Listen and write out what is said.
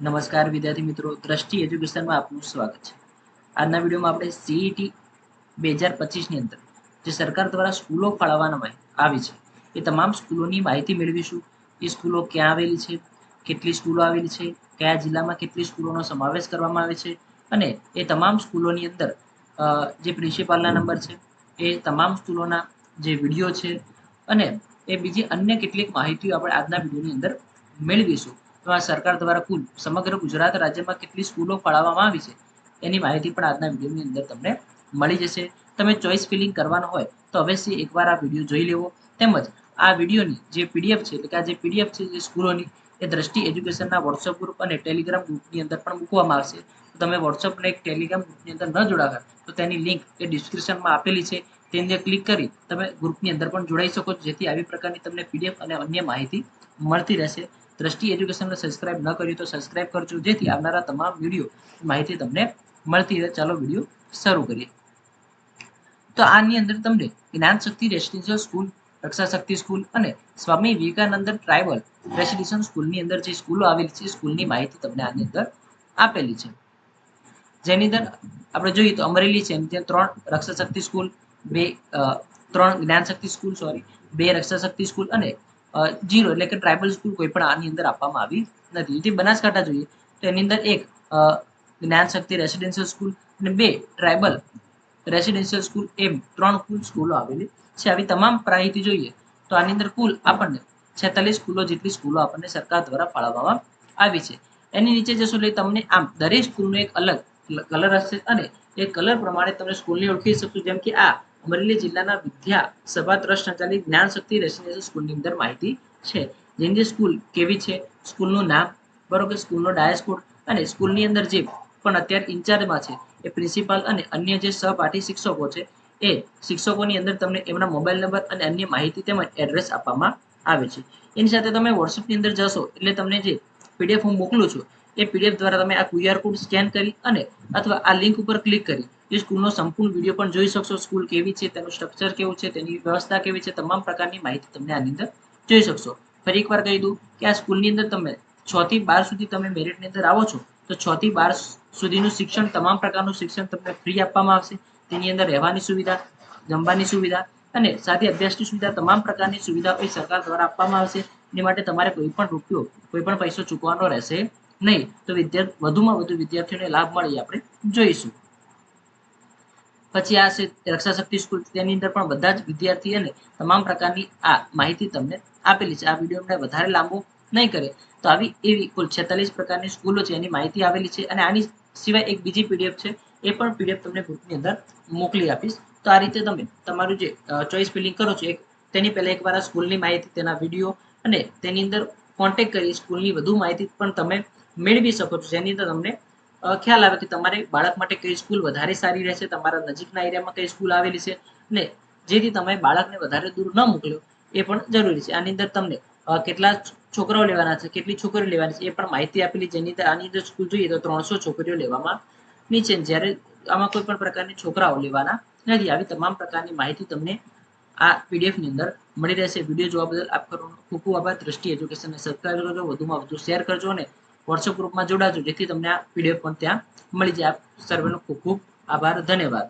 નમસ્કાર વિદ્યાર્થી મિત્રો, દ્રષ્ટિ એજ્યુકેશનમાં આપનું સ્વાગત છે. આજના વિડીયોમાં આપણે સીઈટી બે હજાર પચીસની અંદર જે સરકાર દ્વારા સ્કૂલો ફાળવવામાં આવી છે, એ તમામ સ્કૂલોની માહિતી મેળવીશું. એ સ્કૂલો ક્યાં આવેલી છે, કેટલી સ્કૂલો આવેલી છે, કયા જિલ્લામાં કેટલી સ્કૂલોનો સમાવેશ કરવામાં આવે છે અને એ તમામ સ્કૂલોની અંદર જે પ્રિન્સિપાલના નંબર છે, એ તમામ સ્કૂલોના જે વીડિયો છે અને એ બીજી અન્ય કેટલીક માહિતીઓ આપણે આજના વિડીયોની અંદર મેળવીશું. તો આ સરકાર દ્વારા કુલ સમગ્ર ગુજરાત રાજ્યમાં કેટલી સ્કૂલો ફાળવવામાં આવી છે, એની માહિતી પણ આજના વિડીયોની અંદર તમને મળી જશે. તમે ચોઇસ ફિલિંગ કરવાનું હોય તો અવશ્ય એકવાર આ વીડિયો જોઈ લેવો. તેમજ આ વિડીયોની જે પીડીએફ છે, એટલે કે આ જે પીડીએફ છે, જે સ્કૂલોની, એ દ્રષ્ટિ એજ્યુકેશનના વોટ્સઅપ ગ્રુપ અને ટેલિગ્રામ ગ્રુપની અંદર પણ મૂકવામાં આવશે. તમે વોટ્સઅપને એક ટેલિગ્રામ ગ્રુપની અંદર ન જોડાવ્યા તો તેની લિંક એ ડિસ્ક્રિપ્શનમાં આપેલી છે. તેની ક્લિક કરી તમે ગ્રુપની અંદર પણ જોડાઈ શકો છો, જેથી આવી પ્રકારની તમને પીડીએફ અને અન્ય માહિતી મળતી રહેશે. દ્રષ્ટિ એજ્યુકેશનને સબસ્ક્રાઇબ ન કર્યું તો સબસ્ક્રાઇબ કરજો. જેથી આવનારા તમામ વીડિયો માહિતી તમને મળતી રહે. ચાલો વીડિયો શરૂ કરીએ. તો આની અંદર તમને Gyan Shakti residential school Raksha Shakti school અને સ્વામી વિવેકાનંદ ટ્રાઇબલ રેસિડેન્શિયલ સ્કૂલની અંદર જે સ્કૂલો આવેલી છે, સ્કૂલની માહિતી તમને આની અંદર આપેલી છે. જેની અંદર આપણે જોઈએ તો અમરેલી છે. ત્યાં ત્રણ રક્ષા શક્તિ સ્કૂલ, બે ત્રણ જ્ઞાન શક્તિ સ્કૂલ સોરી બે રક્ષા શક્તિ સ્કૂલ અને જીરો એટલે કે ટ્રાઇબલ સ્કૂલ કોઈ પણ આની અંદર આપવામાં આવી નથી. જે બનાસકાંઠા જોઈએ, તો એની અંદર એક જ્ઞાન શક્તિ રેસિડેન્શિયલ સ્કૂલ અને બે ટ્રાઇબલ રેસિડેન્શિયલ સ્કૂલ એમ ત્રણ કુલ સ્કૂલો આવેલી છે. આવી તમામ માહિતી જોઈએ, તો આની અંદર કુલ આપણને છેતાલીસ સ્કૂલો જેટલી સ્કૂલો આપણને સરકાર દ્વારા ફાળવવામાં આવી છે. એની નીચે જશો એટલે તમને આમ દરેક સ્કૂલનો એક અલગ કલર હશે અને એ કલર પ્રમાણે તમે સ્કૂલને ઓળખી શકશો. જેમ કે આ અમરેલી જિલ્લાના વિદ્યા સભા ટ્રસ્ટ સંચાલિત જ્ઞાન શક્તિ રેસિડેન્શિયલ સ્કૂલની અંદર માહિતી છે. જેની સ્કૂલ કેવી છે? સ્કૂલનું નામ, બરોબર, સ્કૂલનો ડાયસ કોડ અને સ્કૂલની અંદર જે પણ અત્યારે ઇન્ચાર્જમાં છે એ પ્રિન્સિપાલ અને અન્ય જે સહપાઠી શિક્ષકો છે એ શિક્ષકોની અંદર તમને એમના મોબાઈલ નંબર અને અન્ય માહિતી તેમજ એડ્રેસ આપવામાં આવે છે. એની સાથે તમે વોટ્સઅપની અંદર જશો એટલે તમને જે પીડીએફ હું મોકલું છું એ પીડીએફ દ્વારા તમે આ ક્યુઆર કોડ સ્કેન કરી અને અથવા આ લિંક ઉપર ક્લિક કરી, એ સ્કૂલનો સંપૂર્ણ વીડિયો પણ જોઈ શકશો. સ્કૂલ કેવી છે, તેનું સ્ટ્રક્ચર કેવું છે, તેની વ્યવસ્થા કેવી છે, તમામ પ્રકારની માહિતી તમને આની અંદર જોઈ શકશો. ફરી એકવાર કહી દઉં કે આ સ્કૂલની અંદર તમે છ થી બાર સુધી તમે મેરિટની અંદર આવો છો, તો છ થી બાર સુધીનું શિક્ષણ, તમામ પ્રકારનું શિક્ષણ તમને ફ્રી આપવામાં આવશે. તેની અંદર રહેવાની સુવિધા, જમવાની સુવિધા અને સાથે અભ્યાસની સુવિધા, તમામ પ્રકારની સુવિધાઓ એ સરકાર દ્વારા આપવામાં આવશે. એની માટે તમારે કોઈ પણ રૂપિયો, કોઈ પણ પૈસો ચૂકવવાનો રહેશે નહીં, તો વિદ્યાર્થી વધુમાં વધુ વિદ્યાર્થીઓને લાભ મળે આપણે જોઈશું. પછી આ છે રક્ષા શક્તિ સ્કૂલ, તેની અંદર પણ બધા જ વિદ્યાર્થીઓને તમામ પ્રકારની આ માહિતી તમને આપેલી છે. આ વીડિયો અમને વધારે લાંબો નહીં કરે, તો આવી એવી કુલ છેતાલીસ પ્રકારની સ્કૂલો છે, એની માહિતી આવેલી છે અને આની સિવાય એક બીજી પીડીએફ છે, એ પણ પીડીએફ તમને ગ્રુપની અંદર મોકલી આપીશ. તો આ રીતે તમે તમારું જે ચોઈસ ફિલિંગ કરો છો, એક, તેની પહેલાં એકવાર સ્કૂલની માહિતી, તેના વીડિયો અને તેની અંદર કોન્ટેક્ટ કરી સ્કૂલની વધુ માહિતી પણ તમે મેળવી શકો છો. જેની અંદર તમને ખ્યાલ આવે કે તમારે બાળક માટે કઈ સ્કૂલ વધારે સારી રહેશે, તમારા નજીકના એરિયામાં કઈ સ્કૂલ આવેલી છે ને જેથી તમે બાળકને વધારે દૂર ન મોકલો એ પણ જરૂરી છે. આની અંદર તમને કેટલા છોકરાઓ લેવાના છે, કેટલી છોકરીઓ લેવાની છે એ પણ માહિતી આપેલી જેની અંદર આની અંદર સ્કૂલ જોઈએ તો ત્રણસો છોકરીઓ લેવામાં નીચે જ્યારે આમાં કોઈ પણ પ્રકારની છોકરાઓ લેવાના નથી. આવી તમામ પ્રકારની માહિતી તમને આ પીડીએફની અંદર મળી રહેશે. વીડિયો જોવા બદલ આપ ખૂબ ખૂબ આભાર. દ્રષ્ટિ એજ્યુકેશનને સબસ્ક્રાઈબ કરજો, વધુમાં વધુ શેર કરજો અને વોટ્સઅપ ગ્રુપમાં જોડાજો. જેથી તમને આ પીડીએફ પણ ત્યાં મળી જાય. આપ સર્વેનો ખૂબ ખૂબ આભાર. ધન્યવાદ.